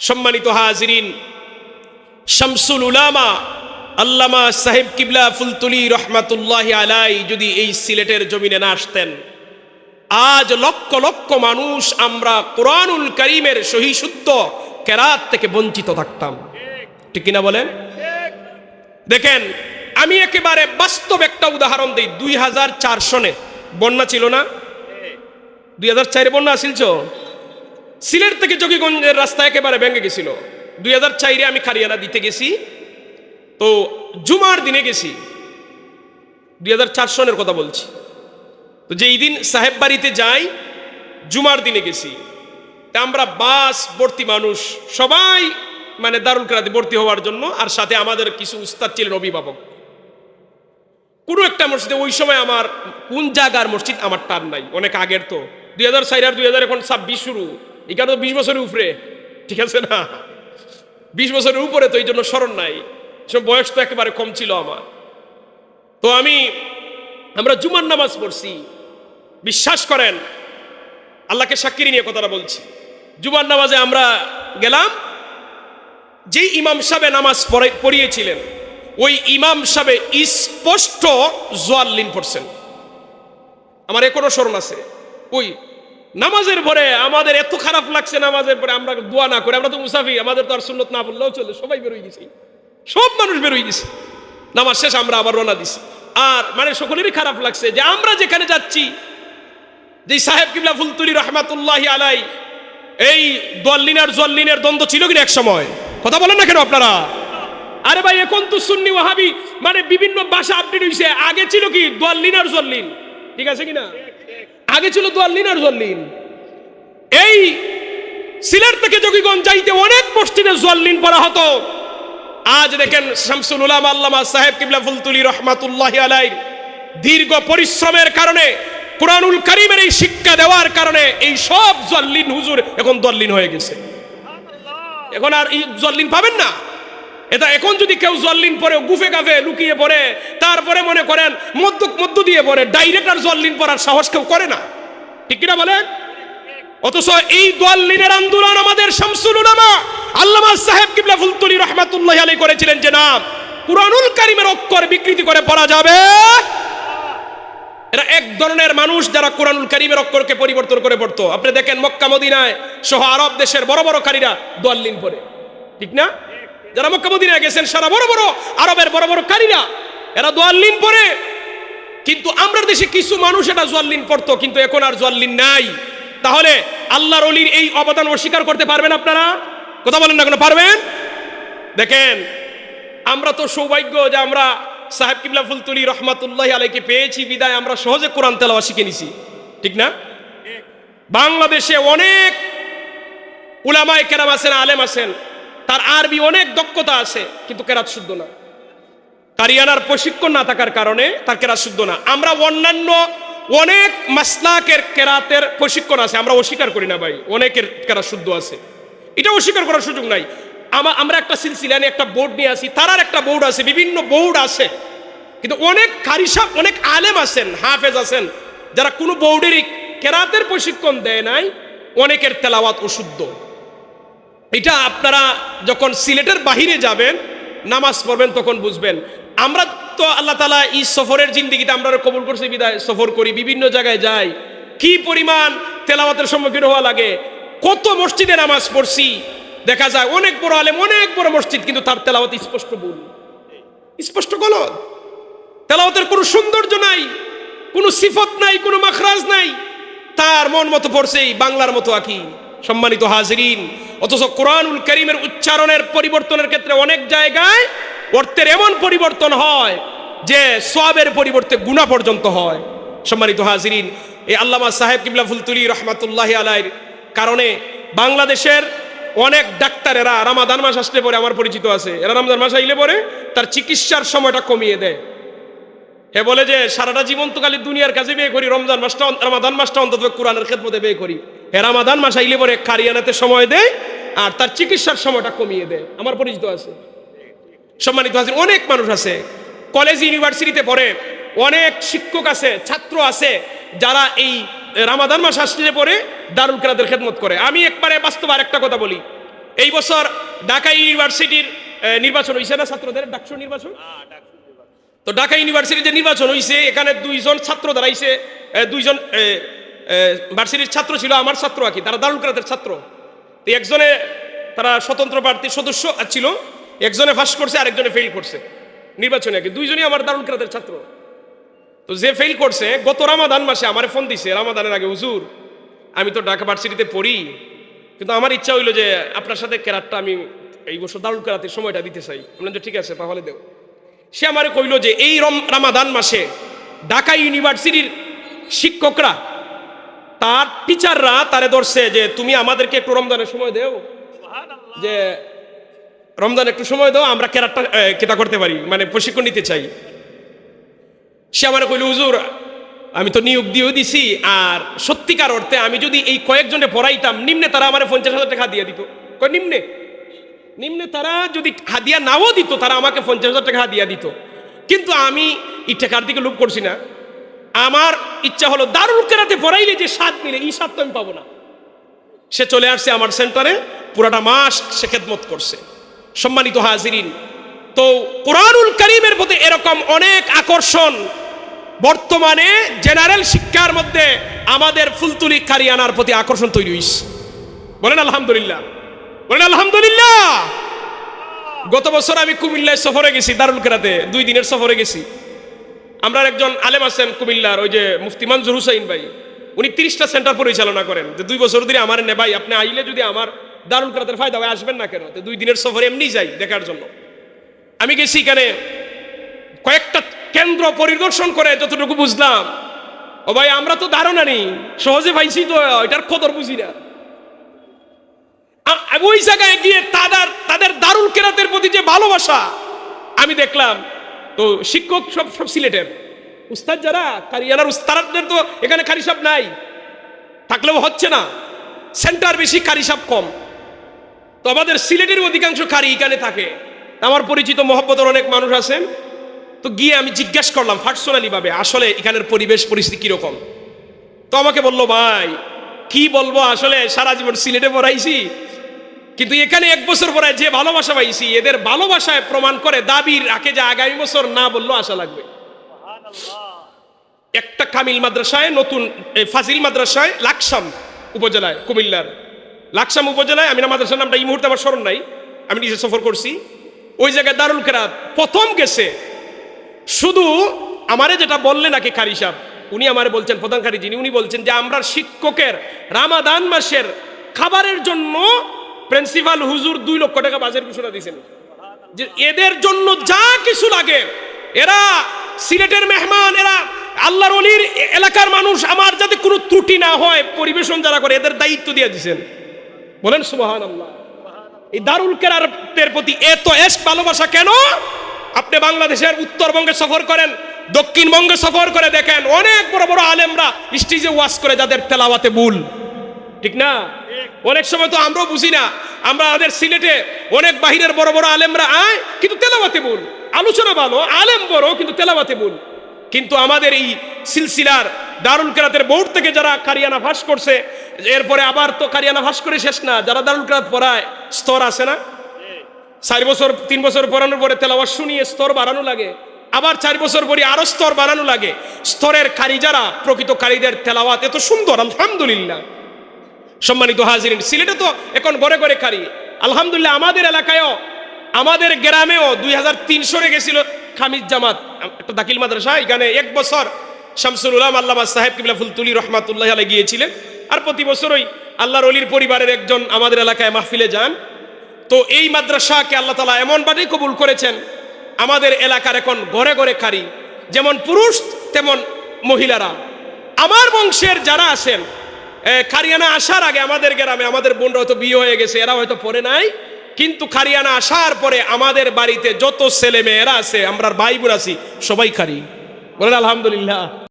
সম্মানিত হাজিরিন, শামসুল উলামা আল্লামা সাহেব কিবলা ফুলতুলি রহমাতুল্লাহ আলাই যদি এই সিলেটের জমিনে না আসতেন, আজ লক্ষ লক্ষ মানুষ আমরা কোরআনুল করিমের সহি শুদ্ধ কেরাত থেকে বঞ্চিত থাকতাম। ঠিক কিনা বলেন? দেখেন, আমি একেবারে বাস্তব একটা উদাহরণ দিই, দুই হাজার চার সনে। বন্যা ছিল না? দুই হাজার চারে বন্যা আসিলছ সিলেট থেকে যোগীগঞ্জের রাস্তা একেবারে ভেঙে গেছিল। দুই হাজার চাইরে আমি খারিয়ানা দিতে গেছি। তো জুমার দিনে গেছি। দুই হাজার চার সনের কথা বলছি। তো যেই দিন সাহেব বাড়িতে যাই, জুমার দিনে গেছি। তা আমরা বাস, ভর্তি মানুষ, সবাই মানে দারুল কেরাতে ভর্তি হওয়ার জন্য আর সাথে আমাদের কিছু উস্তাদ ছিলেন অভিভাবক। কোনো একটা মসজিদে ওই সময় আমার কোন জায়গার মসজিদ আমার টান নাই, অনেক আগের তো। দুই হাজার চার আর দুই হাজার এখন ছাব্বিশ শুরু। এখানে তো বিশ বছরের উপরে, ঠিক আছে না? বিশ বছরের উপরে তো এই জন্য স্মরণ নাই সে বয়স তো একেবারে কম ছিল আমার। তো আমি, আমরা জুমার নামাজ পড়ছি, বিশ্বাস করেন, আল্লাহকে সাক্ষী নিয়ে কথাটা বলছি। জুমার নামাজে আমরা গেলাম, যেই ইমাম সাহেব নামাজ পড়ে- পড়িয়েছিলেন, ওই ইমাম সাহেব স্পষ্ট জোয়াল্লিন পড়ছেন। আমার এ এখনও স্মরণ আছে, ওই নামাজের পরে আমাদের এত খারাপ লাগছে নামাজের পরে, আমরা দোয়া না করে, আমরা তো মুসাফি আমাদের তো আর সুন্নত না পড়লেও চলে, সবাই বেরোয় গেছি। সব মানুষ বেরোয় গেছে। নামাজ শেষ, আমরা আবার রওনা দিছি। আর মানে সকলেরই খারাপ লাগছে যে আমরা যেখানে যাচ্ছি, যে সাহেব কিবলা ফুলতুলি রহমাতুল্লাহ আলাই, এই দোয়াল্লিন আর জোয়াল্লিনের দ্বন্দ্ব ছিল কিনা এক সময়? কথা বলেন না কেন আপনারা? আরে ভাই, এখন তো সুন্নি ওয়াহাবি মানে বিভিন্ন ভাষা আপডেট হইছে। আগে ছিল কি দোয়াল্লিন আর জল্লিন ঠিক আছে কিনা? আগে ছিল দোয়াল্লিন আর জল্লিন এই সিলেট থেকে যোগীগঞ্জ যাইতে অনেক মসজিদে জল্লিন পড়া হতো। আজ দেখেন শামসুল উলাম আল্লামা সাহেব কিবলা ফুলতুলি রহমাতুল্লাহ আলাই দীর্ঘ পরিশ্রমের কারণে, কোরআনুল করিমের এই শিক্ষা দেওয়ার কারণে এই সব জল্লিন হুজুর এখন দল্লিন হয়ে গেছে। এখন আর এই জল্লিন পাবেন না। এটা এখন যদি কেউ জল্লিন পরে, গুফে গাফে লুকিয়ে পড়ে, তারপরে মনে করেন মধ্য মধ্য দিয়ে পড়ে ডাইরেক্ট আর জল্লিন পড়ার সাহস কেউ করে না। ঠিক কিনা বলেন? অথচ এই দোয়াল্লিনের আন্দোলন আমাদের শামসুল উলামা, আল্লামা সাহেব কিবলা ফুলতুলি রহমাতুল্লাহ আলী করেছিলেন যে না কুরআনুল কারিমের অক্ষর বিকৃতি করে পড়া যাবে। এরা এক ধরনের মানুষ যারা কোরআনুল কারিমের অক্ষরকে পরিবর্তন করে পড়তো। আপনি দেখেন মক্কা, মদিনায় সহ আরব দেশের বড় বড় কারীরা দোয়াল্লিন পড়ে। ঠিক না? যারা মক্কা মদিনায় গেছেন, সারা বড় বড় আরবের বড় বড় কারীরা এরা দোয়াল্লিন পড়ে। কিন্তু আমরা দেশে কিছু মানুষ এটা জোয়াল্লিন পড়তো, কিন্তু এখন আর জোয়াল্লিন নাই। তাহলে আল্লাহর অলির এই অবদান অস্বীকার করতে পারবেন আপনারা? কথা বলেন না কোনো, পারবেন? দেখেন, আমরা তো সৌভাগ্য যে আমরা সাহেব কিবলা ফুলতুলি রহমাতুল্লাহ আলাইকে পেয়েছি, বিদায় আমরা সহজে কোরআন তেলাওয়া শিখে নিছি। ঠিক না? বাংলাদেশে অনেক উলামায় কেরাম আছেন, আলেম আছেন। তার আরবি অনেক দক্ষতা আছে, কিন্তু কেরাত শুদ্ধ না। কারিয়ানার প্রশিক্ষণ না থাকার কারণে তার কেরাত শুদ্ধ না। আমরা অন্যান্য অনেক মাসলাকের কেরাতের প্রশিক্ষণ আছে, আমরা অস্বীকার করি না ভাই, অনেকের কেরাত শুদ্ধ আছে। এটা অস্বীকার করার সুযোগ নাই। আমা- আমরা একটা সিলসিলানি একটা বোর্ড নিয়ে আসি, তারার একটা বোর্ড আছে, বিভিন্ন বোর্ড আছে। কিন্তু অনেক কারিসাব অনেক আলেম আছেন, হাফেজ আছেন, যারা কোনো বোর্ডেরই কেরাতের প্রশিক্ষণ দেয় নাই, অনেকের তেলাওয়াত অশুদ্ধ। এটা আপনারা যখন সিলেটের বাহিরে যাবেন, নামাজ পড়বেন, তখন বুঝবেন। আমরা তো আল্লাহ তালা এই সফরের জিন্দিগিতে আমরা কবুল করছি, বিদায় সফর করি, বিভিন্ন জায়গায় যাই। কি পরিমাণ তেলাওয়াতের সম্মুখীন হওয়া লাগে, কত মসজিদে নামাজ পড়ছি, দেখা যায় অনেক বড় আলেম, অনেক বড় মসজিদ, কিন্তু তার তেলাওয়াত স্পষ্ট ভুল। স্পষ্ট গলত। তেলাওয়াতের কোনো সৌন্দর্য নাই, কোনো সিফত নাই, কোনো মাখরাজ নাই। তার মন মতো পড়ছেই বাংলার মতো আকি সম্মানিত হাজিরিন অথচ কোরআনুল করিমের উচ্চারণের পরিবর্তনের ক্ষেত্রে অনেক জায়গায় অর্থের এমন পরিবর্তন হয় যে সবের পরিবর্তে গুণা পর্যন্ত হয়। সম্মানিত হাজিরিন, এই আল্লামা সাহেব কিবলা ফুলতুলি রহমাতুল্লাহ আলাইর কারণে বাংলাদেশের অনেক ডাক্তারেরা রামাদান মাস আসলে পরে আমার পরিচিত আছে। এরা রমজান মাস আইলে পরে তার চিকিৎসার সময়টা কমিয়ে দেয়। হে বলে যে সারাটা জীবন তো খালি দুনিয়ার কাছে বিয়ে করি, রমজান মাসটা রামাদান মাসটা অন্তত কোরআনের খেদমতে বিয়ে করি। রামাদান মাস আইলে পরে কারিয়ানাতে সময় দেয় আর তার চিকিৎসার সময়টা কমিয়ে দেয়। আমার পরিচিত আছে। সম্মানিত আছে অনেক মানুষ আছে। কলেজ ইউনিভার্সিটিতে পড়ে। অনেক শিক্ষক আছে ছাত্র আছে যারা এই রামাদান মাস আসলে পরে দারুল কেরাদের খেদমত করে। আমি একবারে বাস্তব আর একটা কথা বলি। এই বছর ঢাকা ইউনিভার্সিটির নির্বাচন হয়েছে না ছাত্রদের? ডাকসু নির্বাচন? তো ঢাকা ইউনিভার্সিটির যে নির্বাচন হয়েছে এখানে দুইজন ছাত্র দাঁড়াইছে দুইজন ভার্সিটির ছাত্র ছিল, আমার ছাত্র আর কি, তারা দারুল কেরাতের ছাত্র। তো একজনে তারা স্বতন্ত্র প্রার্থীর সদস্য ছিল, একজনে ফাঁস করছে আর একজনে ফেল করছে। নির্বাচনে আর কি, দুইজনই আমার দারুল কেরাতের ছাত্র। তো যে ফেল করছে, গত রামাদান মাসে আমারে ফোন দিছে, রামাদানের আগে, হুজুর, আমি তো ঢাকা ভার্সিটিতে পড়ি, কিন্তু আমার ইচ্ছা হইল যে আপনার সাথে কেরাতটা আমি এই বছর দারুল কেরাতের সময়টা দিতে চাই। বললাম যে, ঠিক আছে, তাহলে দেও। সে আমারে কইল যে, এই রম, রামাদান মাসে ঢাকা ইউনিভার্সিটির শিক্ষকরা তার টিচাররা তারে ধরছে যে তুমি আমাদেরকে একটু রমজানের সময় দেও। যে রমজান একটু সময় দাও আমরা কেরাতটা এ, কেতা করতে পারি মানে প্রশিক্ষণ নিতে চাই। সে আমার কইল হুজুর আমি তো নিয়োগ দিয়েও দিছি আর সত্যিকার অর্থে আমি যদি এই কয়েকজনে পড়াইতাম নিম্নে তারা আমার পঞ্চাশ হাজার টাকা দিয়ে দিত। কয় নিম্নে? নিম্নে তারা যদি হাদিয়া নাও দিত তারা আমাকে পঞ্চাশ হাজার টাকা হাদিয়া দিত। কিন্তু আমি এই টাকার দিকে লোভ করছি না। আমার ইচ্ছা হলো দারুল কেরাতে পড়াইলে যে স্বাদ মিলে, এই স্বাদ তো আমি পাবো না। সে চলে আসছে আমার সেন্টারে, পুরাটা মাস সে খেদমত করছে। সম্মানিত হাজিরিন, তো কোরআনুল করিমের প্রতি এরকম অনেক আকর্ষণ, বর্তমানে জেনারেল শিক্ষার মধ্যে আমাদের ফুলতুলি কারিয়ানার প্রতি আকর্ষণ তৈরি হয়েছে বলেন আলহামদুলিল্লাহ। বলেন আলহামদুলিল্লাহ। গত বছর আমি কুমিল্লায় সফরে গেছি, দারুল কেরাতে, দুই দিনের সফরে গেছি। আমরা একজন আলেম আছেন কুমিল্লার, ওই যে মুফতি মঞ্জুর হুসাইন ভাই। উনি তিরিশটা সেন্টার পরিচালনা করেন, যে দুই বছর ধরে আমার নে ভাই, আপনি আইলে যদি আমার দারুল কেরাতের ফায়দা হয়, আসবেন না কেন? দুই দিনের সফরে এমনি যাই দেখার জন্য। আমি গেছি এখানে কয়েকটা কেন্দ্র পরিদর্শন করে, যতটুকু বুঝলাম। ও ভাই, আমরা তো ধারণা নেই, সহজে পাইছি তো, এটার কদর বুঝি না। ওই জায়গায় গিয়ে তাদের তাদের দারুল কেরাতের প্রতি যে ভালোবাসা, আমি দেখলাম তো শিক্ষক সব সব সিলেটের। উস্তাদ যারা কারিয়ানার উস্তাদদের তো এখানে কারিসাব নাই। থাকলেও হচ্ছে না। সেন্টার বেশি কারিসাব কম। তো আমাদের সিলেটের অধিকাংশ কারি এখানে থাকে। আমার পরিচিত মহব্বতের অনেক মানুষ আছেন। তো গিয়ে আমি জিজ্ঞাসা করলাম পার্সোনালি ভাবে আসলে এখানের পরিবেশ, পরিস্থিতি কীরকম? তো আমাকে বলল, ভাই, কি বলব? আসলে সারা জীবন সিলেটে পড়াইছি। কিন্তু এখানে এক বছর পরে যে ভালোবাসা পাইছি এদের ভালোবাসায় প্রমাণ করে দাবি রাখে যে আগামী বছর না বললেও আশা লাগবে। একটা কামিল মাদ্রাসায় নতুন ফাজিল মাদ্রাসায় লাকসাম উপজেলায় কুমিল্লার। লাকসাম উপজেলায় আমি না মাদ্রাসার নামটা এই মুহূর্তে আমার স্মরণ নাই আমি নিজে সফর করছি। ওই জায়গায় দারুল কেরাত প্রথম গেছে। শুধু আমারে যেটা বললেন নাকি কারি সাহেব উনি আমারে বলছেন প্রধান কারি যিনি উনি বলছেন যে আমরা শিক্ষকের রামাদান মাসের খাবারের জন্য প্রিন্সিপাল হুজুর দুই লক্ষ টাকা বাজেট ঘোষণা দিয়েছেন। যে এদের জন্য যা কিছু লাগে, এরা সিলেটের মেহমান, এরা আল্লাহর অলির এলাকার মানুষ, আমার যাতে কোনো ত্রুটি না হয়, পরিবেশন যারা করে, এদের দায়িত্ব দিয়ে দিয়েছেন। বলেন সুবাহান আল্লাহ এই দারুল কেরাতের প্রতি এত এস ভালোবাসা কেন? আপনি বাংলাদেশের উত্তরবঙ্গে সফর করেন, দক্ষিণবঙ্গে সফর করে দেখেন, অনেক বড় বড় আলেমরা স্টেজে ওয়াশ করে, যাদের তেলাওয়াতে ভুল। ঠিক না? অনেক সময় তো আমরাও বুঝি না। আমরা আমাদের সিলেটে অনেক বাহিরের বড় বড় আলেমরা আয়, কিন্তু তেলাওয়াতে ভুল। আলোচনা ভালো, আলেম বড়, কিন্তু তেলাওয়াতে বল কিন্তু আমাদের এই সিলসিলার দারুল কেরাতের বোর্ড থেকে যারা কারিয়ানা ফাঁস করছে, এরপরে আবার তো কারিয়ানা ফাঁস করে শেষ না, যারা দারুল কেরাত পড়ায়, স্তর আছে না? চার বছর, তিন বছর পড়ানোর পরে তেলাওয়াত শুনিয়ে স্তর বাড়ানো লাগে। আবার চার বছর পরে আরও স্তর বাড়ানো লাগে। স্তরের কারি যারা প্রকৃত কারীদের তেলাওয়াত, এত সুন্দর, আলহামদুলিল্লাহ। সম্মানিত হাজিরিন, সিলেটে তো এখন ঘরে ঘরে খারি আলহামদুলিল্লাহ, আমাদের এলাকায়ও, আমাদের গ্রামেও দুই হাজার তিনশোরে গেছিল খামিজ জামাত। একটা দাকিল মাদ্রাসা, এখানে এক বছর শামসুল উলাম আল্লামা সাহেব কিবলা ফুলতুলি রহমাতুল্লাহ আলাই গিয়েছিলেন। আর প্রতি বছরই আল্লাহর অলির পরিবারের একজন আমাদের এলাকায় মাহফিলে যান। তো এই মাদ্রাসাকে আল্লাহ তালা এমনভাবেই কবুল করেছেন, আমাদের এলাকার এখন ঘরে ঘরে কারি যেমন পুরুষ, তেমন মহিলারা। আমার বংশের যারা আছেন এ, খারিয়ানা আসার আগে আমাদের গ্রামে আমাদের বোনরা হয়তো বিয়ে হয়ে গেছে এরা হয়তো পড়ে নাই। কিন্তু খারিয়ানা আসার পরে আমাদের বাড়িতে যত ছেলে মেয়েরা আছে আমরা ভাই বোন আছি সবাই খারি। বলেন আলহামদুলিল্লাহ।